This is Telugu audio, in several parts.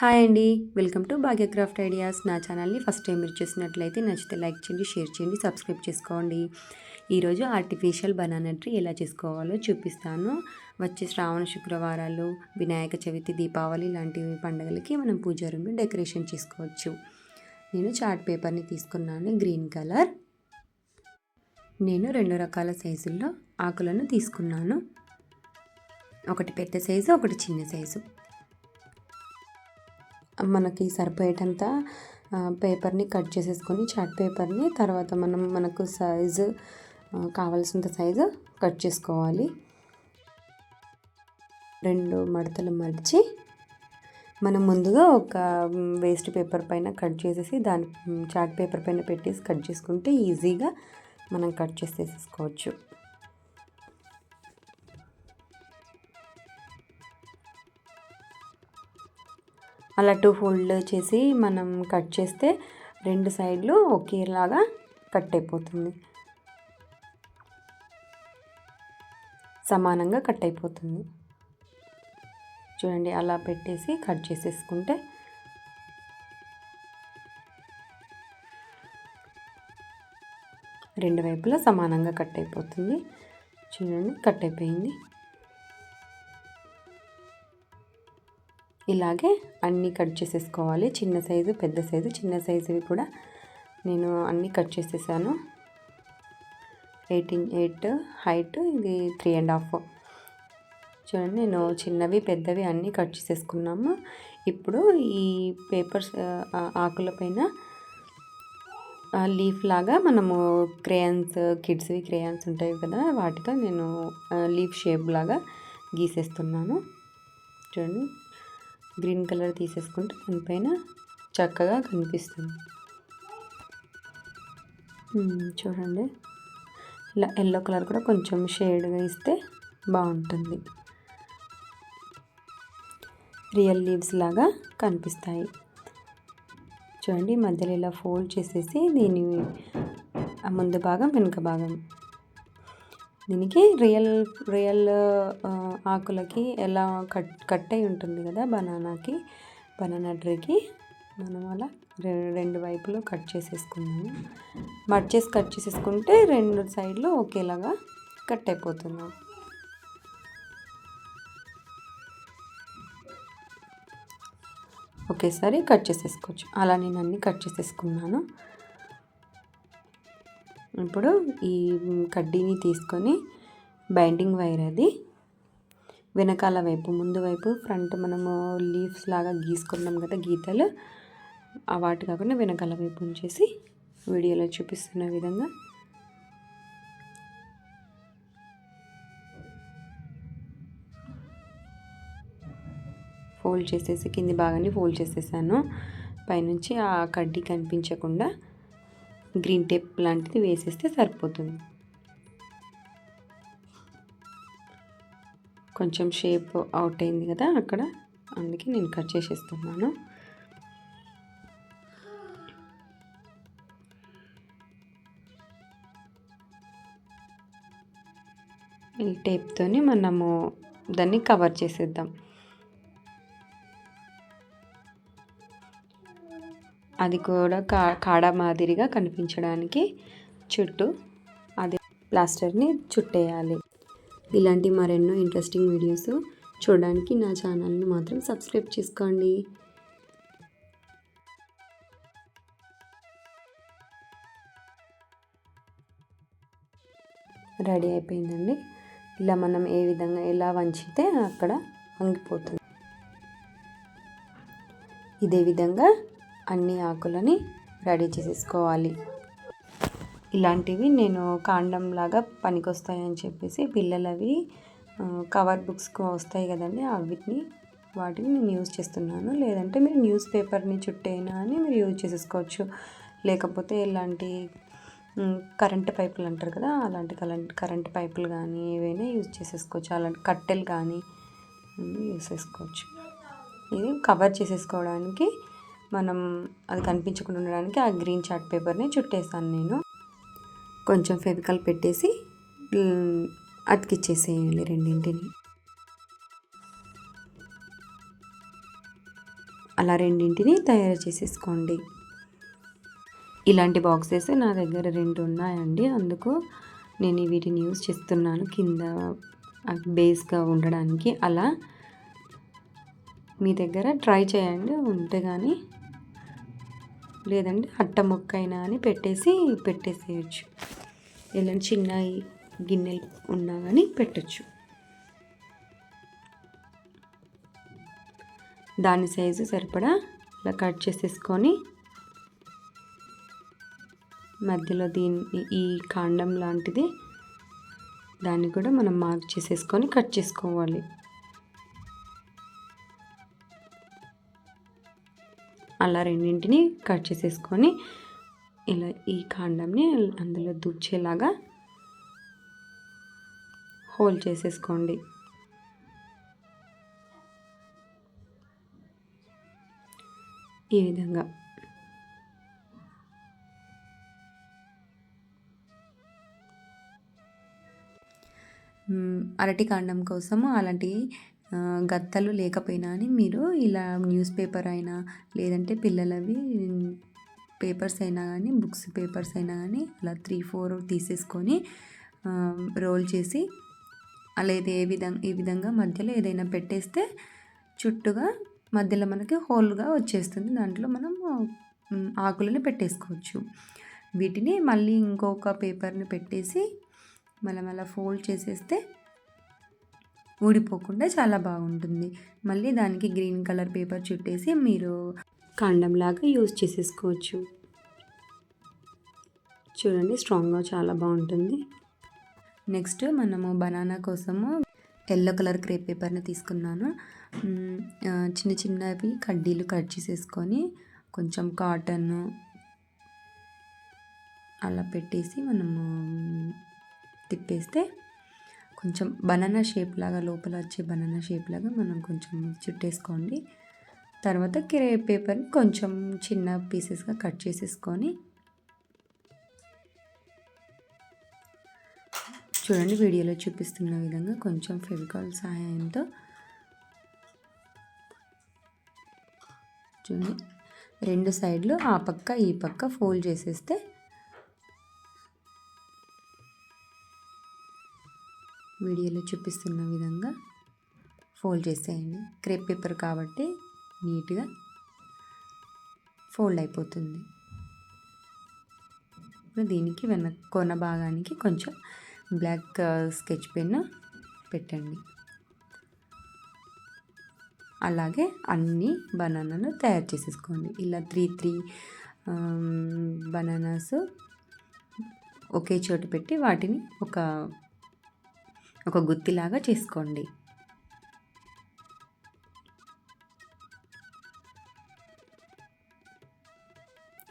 హాయ్ అండి. Welcome to Bhagya craft ideas. నా ఛానల్ని ఫస్ట్ టైం మీరు చూసినట్లయితే నచ్చితే లైక్ చేయండి షేర్ చేయండి సబ్స్క్రైబ్ చేసుకోండి. ఈరోజు ఆర్టిఫిషియల్ బనానా ట్రీ ఎలా చేసుకోవాలో చూపిస్తాను. వచ్చే శ్రావణ శుక్రవారాలు వినాయక చవితి దీపావళి లాంటి పండుగలకి మనం పూజా రూమ్లో డెకరేషన్ చేసుకోవచ్చు. నేను చార్ట్ పేపర్ని తీసుకున్నాను గ్రీన్ కలర్. నేను రెండు రకాల సైజుల్లో ఆకులను తీసుకున్నాను. ఒకటి పెద్ద సైజు ఒకటి చిన్న సైజు. మనకి సరిపోయేటంత పేపర్ని కట్ చేసేసుకొని చార్ట్ పేపర్ని తర్వాత మనం మనకు సైజు కావాల్సినంత సైజు కట్ చేసుకోవాలి. రెండు మడతలు మడిచి మనం ముందుగా ఒక వేస్ట్ పేపర్ పైన కట్ చేసేసి దాని చాట్ చార్ట్ పేపర్ పైన పెట్టేసి కట్ చేసుకుంటే ఈజీగా మనం కట్ చేసేసుకోవచ్చు. అలా టూ ఫోల్డ్ చేసి మనం కట్ చేస్తే రెండు సైడ్లు ఒకేలాగా కట్ అయిపోతుంది. సమానంగా కట్ అయిపోతుంది. చూడండి అలా పెట్టేసి కట్ చేసేసుకుంటే రెండు వైపులా సమానంగా కట్ అయిపోతుంది. చూడండి కట్ అయిపోయింది. ఇలాగే అన్నీ కట్ చేసేసుకోవాలి. చిన్న సైజు పెద్ద సైజు చిన్న సైజువి కూడా నేను అన్నీ కట్ చేసేసాను. ఎయిటీన్ ఎయిట్ హైట్ ఇది త్రీ అండ్ హాఫ్. చూడండి నేను చిన్నవి పెద్దవి అన్నీ కట్ చేసేసుకున్నాము. ఇప్పుడు ఈ పేపర్స్ ఆకుల పైన లీఫ్ లాగా మనము క్రేయాన్స్ కిడ్స్వి క్రేయాన్స్ ఉంటాయి కదా వాటితో నేను లీఫ్ షేప్ లాగా గీసేస్తున్నాను. చూడండి గ్రీన్ కలర్ తీసేసుకుంటే దానిపైన చక్కగా కనిపిస్తుంది. చూడండి. ఇలా ఎల్లో కలర్ కూడా కొంచెం షేడ్గా ఇస్తే బాగుంటుంది. రియల్ లీవ్స్ లాగా కనిపిస్తాయి. చూడండి మధ్యలో ఇలా ఫోల్డ్ చేసేసి దీని ఆ ముందు భాగం వెనుక భాగం. దీనికి రియల్ రియల్ ఆకులకి ఎలా కట్ కట్ అయి ఉంటుంది కదా బనానాకి బనానా ట్రీకి మనం అలా రెండు వైపులు కట్ చేసేసుకున్నాము మట్ చేసి కట్ చేసేసుకుంటే రెండు సైడ్లు ఒకేలాగా కట్ అయిపోతుంది. ఒకేసారి కట్ చేసేసుకోవచ్చు. అలా నేను అన్నీ కట్ చేసేసుకున్నాను. ఇప్పుడు ఈ కడ్డీని తీసుకొని బైండింగ్ వైర్ అది వెనకాల వైపు ముందు వైపు ఫ్రంట్ మనము లీవ్స్ లాగా గీసుకున్నాం కదా గీతలు ఆ వాటి కాకుండా వెనకాల వైపు ఉంచేసి వీడియోలో చూపిస్తున్న విధంగా. ఫోల్డ్ చేసేసి కింది భాగాన్ని ఫోల్డ్ చేసేసాను. పైనుంచి ఆ కడ్డీ కనిపించకుండా గ్రీన్ టేప్ లాంటిది వేసేస్తే సరిపోతుంది. కొంచెం షేప్ అవుట్ అయింది కదా అక్కడ అందుకే నేను కట్ చేసేస్తున్నాను. ఈ టేప్తోని మనము దాన్ని కవర్ చేసేద్దాం. అది కూడా కా కాడ మాదిరిగా కనిపించడానికి చుట్టూ అది ప్లాస్టర్ని చుట్టేయాలి. ఇలాంటి మరెన్నో ఇంట్రెస్టింగ్ వీడియోస్ చూడడానికి నా ఛానల్ని మాత్రం సబ్స్క్రైబ్ చేసుకోండి. రెడీ అయిపోయిందండి. ఇలా మనం ఏ విధంగా ఎలా వంచితే అక్కడ వంగిపోతుంది. ఇదే విధంగా అన్ని ఆకులని రెడీ చేసేసుకోవాలి. ఇలాంటివి నేను కాండం లాగా పనికొస్తాయని చెప్పేసి పిల్లలవి కవర్ బుక్స్కి వస్తాయి కదండి అవిటిని వాటిని నేను యూజ్ చేస్తున్నాను. లేదంటే మీరు న్యూస్ పేపర్ని చుట్టైనా అని మీరు యూజ్ చేసేసుకోవచ్చు. లేకపోతే ఇలాంటి కరెంట్ పైపులు అంటారు కదా అలాంటి కరెంట్ కరెంట్ పైపులు కానీ ఏవైనా యూజ్ చేసేసుకోవచ్చు. అలాంటి కట్టెలు కానీ యూజ్ చేసుకోవచ్చు. ఇది కవర్ చేసేసుకోవడానికి మనం అది కనిపించకుండా ఉండడానికి ఆ గ్రీన్ చార్ట్ పేపర్ని చుట్టేస్తాను నేను. కొంచెం ఫెవికల్ పెట్టేసి అతికిచ్చేసేయండి రెండింటిని. అలా రెండింటిని తయారు చేసేసుకోండి. ఇలాంటి బాక్సెస్ నా దగ్గర రెండు ఉన్నాయండి. అందుకు నేను వీటిని యూజ్ చేస్తున్నాను. కింద బేస్గా ఉండడానికి అలా మీ దగ్గర ట్రై చేయండి. ఉంటే కానీ లేదంటే అట్ట మొక్క అయినా అని పెట్టేసి పెట్టేసేయచ్చు. ఎలాంటి చిన్న గిన్నెలు ఉన్నా కానీ పెట్టచ్చు. దాని సైజు సరిపడా ఇలా కట్ చేసేసుకొని మధ్యలో దీన్ని ఈ కాండం లాంటిది దాన్ని కూడా మనం మార్క్ చేసేసుకొని కట్ చేసుకోవాలి. అలా రెండింటిని కట్ చేసేసుకొని ఇలా ఈ కాండంని అందులో దుచ్చేలాగా హోల్ చేసేసుకోండి. ఈ విధంగా. అరటి కాండం కోసము అలాంటి గత్తలు లేకపోయినా అని మీరు ఇలా న్యూస్ పేపర్ అయినా లేదంటే పిల్లలవి పేపర్స్ అయినా కానీ బుక్స్ పేపర్స్ అయినా కానీ అలా త్రీ ఫోర్ తీసేసుకొని రోల్ చేసి అలా ఇది ఏ విధంగా ఈ విధంగా మధ్యలో ఏదైనా పెట్టేస్తే చుట్టుగా మధ్యలో మనకి హోల్గా వచ్చేస్తుంది. దాంట్లో మనం ఆకులను పెట్టేసుకోవచ్చు. వీటిని మళ్ళీ ఇంకొక పేపర్ని పెట్టేసి మళ్ళీ మళ్ళీ ఫోల్డ్ చేసేస్తే ఊడిపోకుండా చాలా బాగుంటుంది. మళ్ళీ దానికి గ్రీన్ కలర్ పేపర్ చుట్టేసి మీరు కాండంలాగా యూజ్ చేసేసుకోవచ్చు. చూడండి స్ట్రాంగ్గా చాలా బాగుంటుంది. నెక్స్ట్ మనము బనానా కోసము ఎల్లో కలర్ క్రేప్ పేపర్ని తీసుకున్నాను. చిన్న చిన్నవి కడ్డీలు కట్ చేసేసుకొని కొంచెం కాటన్ అలా పెట్టేసి మనము తిప్పేస్తే కొంచెం బనానా షేప్ లాగా లోపల వచ్చే బనానా షేప్ లాగా మనం కొంచెం చుట్టేసుకోండి. తర్వాత కిరే పేపర్ని కొంచెం చిన్న పీసెస్గా కట్ చేసేసుకొని చూడండి వీడియోలో చూపిస్తున్న విధంగా కొంచెం ఫెవికాల్ సహాయంతో చూడండి. రెండు సైడ్లు ఆ పక్క ఈ పక్క ఫోల్డ్ చేసేస్తే వీడియోలో చూపిస్తున్న విధంగా ఫోల్డ్ చేసేయండి. క్రేప్ పేపర్ కాబట్టి నీట్గా ఫోల్డ్ అయిపోతుంది. ఇప్పుడు దీనికి వెనక కొన భాగానికి కొంచెం బ్లాక్ స్కెచ్ పెన్ పెట్టండి. అలాగే అన్ని బనానాను తయారు చేసేసుకోండి. ఇలా త్రీ త్రీ బనానాస్ ఒకే చోట పెట్టి వాటిని ఒక ఒక గుత్తిలాగా చేసుకోండి.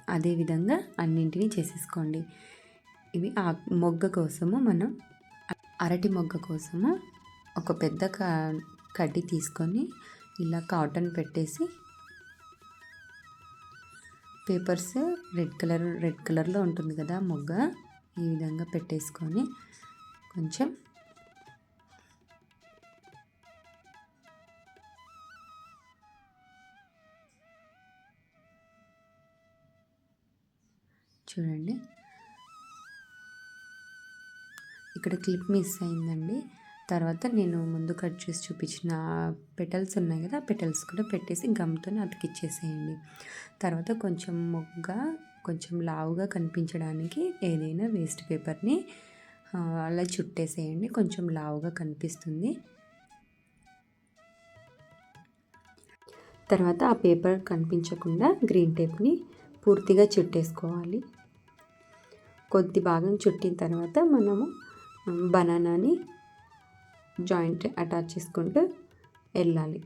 అదేవిధంగా అన్నింటినీ చేసేసుకోండి. ఇవి ఆ మొగ్గ కోసము మనం అరటి మొగ్గ కోసము ఒక పెద్ద కడ్డీ తీసుకొని ఇలా కాటన్ పెట్టేసి పేపర్స్ రెడ్ కలర్ రెడ్ కలర్లో ఉంటుంది కదా మొగ్గ ఈ విధంగా పెట్టేసుకొని కొంచెం చూడండి. ఇక్కడ క్లిప్ మిస్ అయిందండి. తర్వాత నేను ముందు కట్ చేసి చూపించిన పెటల్స్ ఉన్నాయి కదా పెటల్స్ కూడా పెట్టేసి గమ్తో అతికిచ్చేసేయండి. తర్వాత కొంచెం మొగ్గ కొంచెం లావుగా కనిపించడానికి ఏదైనా వేస్ట్ పేపర్ని అలా చుట్టేసేయండి. కొంచెం లావుగా కనిపిస్తుంది. తర్వాత ఆ పేపర్ కనిపించకుండా గ్రీన్ టేప్ని పూర్తిగా చుట్టేసుకోవాలి. కొద్ది భాగం చుట్టిన తర్వాత మనము బనానాని జాయింట్ అటాచ్ చేసుకుంటూ వెళ్ళాలి.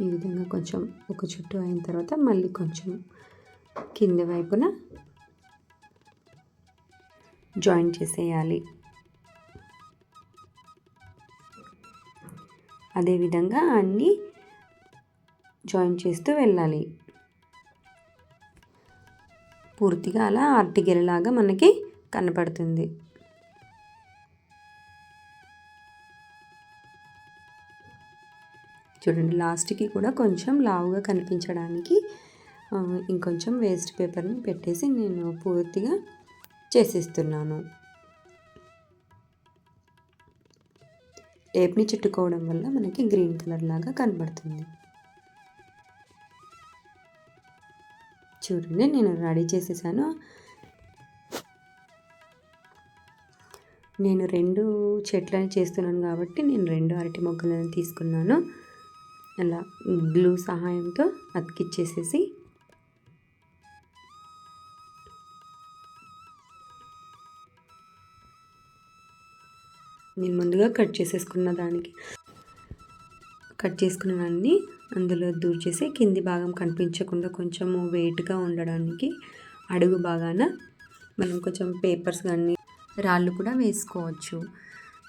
ఈ విధంగా కొంచెం ఒక చుట్టూ అయిన తర్వాత మళ్ళీ కొంచెం కింది వైపున జాయిన్ చేసేయాలి. అదేవిధంగా అన్నీ జాయిన్ చేస్తూ వెళ్ళాలి. పూర్తిగా అలా అరటిగెలలాగా మనకి కనపడుతుంది. చూడండి లాస్ట్కి కూడా కొంచెం లావుగా కనిపించడానికి ఇంకొంచెం వేస్ట్ పేపర్ని పెట్టేసి నేను పూర్తిగా చేసేస్తున్నాను. టేప్ని చుట్టుకోవడం వల్ల మనకి గ్రీన్ కలర్ లాగా కనబడుతుంది. చూడండి నేను రెడీ చేసేసాను. నేను రెండు చెట్లని చేస్తున్నాను కాబట్టి నేను రెండు అరటి మొగ్గలను తీసుకున్నాను. అలా గ్లూ సహాయంతో అతికిచ్చేసేసి నేను ముందుగా కట్ చేసేసుకున్న దానికి. కట్ చేసుకున్న దాన్ని అందులో దూర్చేసి కింది భాగం కనిపించకుండా కొంచెము వెయిట్గా ఉండడానికి అడుగు భాగాన మనం కొంచెం పేపర్స్ కానీ రాళ్ళు కూడా వేసుకోవచ్చు.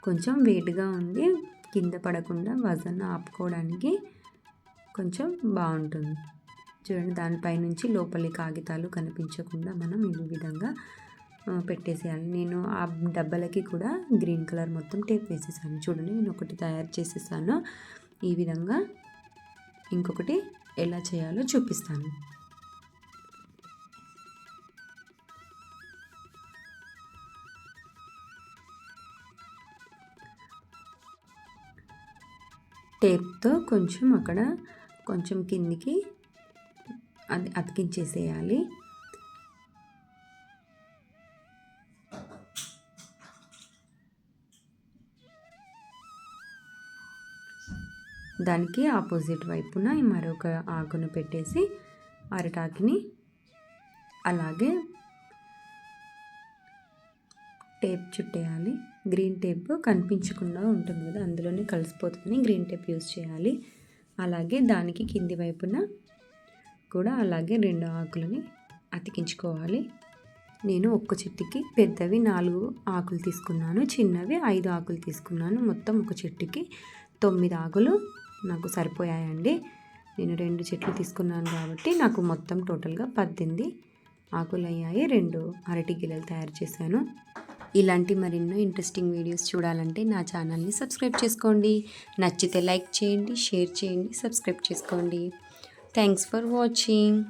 కొంచెం వెయిట్గా ఉండి కింద పడకుండా వజన్ ఆపుకోవడానికి కొంచెం బాగుంటుంది. చూడండి దానిపై నుంచి లోపలి కాగితాలు కనిపించకుండా మనం ఈ విధంగా పెట్టేసేయాలి. నేను ఆ డబ్బాలకి కూడా గ్రీన్ కలర్ మొత్తం టేప్ వేసేసాను. చూడండి నేను ఒకటి తయారు చేసేసాను. ఈ విధంగా ఇంకొకటి ఎలా చేయాలో చూపిస్తాను. టేప్తో కొంచెం అక్కడ కొంచెం కిందికి అది అతికించేసేయాలి. దానికి ఆపోజిట్ వైపున మరొక ఆకును పెట్టేసి అరటాకుని అలాగే టేప్ చుట్టేయాలి. గ్రీన్ టేప్ కనిపించకుండా ఉంటుంది కదా అందులోనే కలిసిపోతుందని గ్రీన్ టేప్ యూజ్ చేయాలి. అలాగే దానికి కింది వైపున కూడా అలాగే రెండు ఆకులని అతికించుకోవాలి. నేను ఒక్క చెట్టుకి పెద్దవి నాలుగు ఆకులు తీసుకున్నాను చిన్నవి ఐదు ఆకులు తీసుకున్నాను. మొత్తం ఒక చెట్టుకి తొమ్మిది ఆకులు నాకు సరిపోయాయండి. నేను రెండు చెట్లు తీసుకున్నాను కాబట్టి నాకు మొత్తం టోటల్గా పద్దెనిమిది ఆకులు అయ్యాయి రెండు అరటి గిలలు తయారు చేశాను. ఇలాంటి మరెన్నో ఇంట్రెస్టింగ్ వీడియోస్ చూడాలంటే నా ఛానల్ని సబ్స్క్రైబ్ చేసుకోండి. నచ్చితే లైక్ చేయండి షేర్ చేయండి సబ్స్క్రైబ్ చేసుకోండి. Thanks for watching.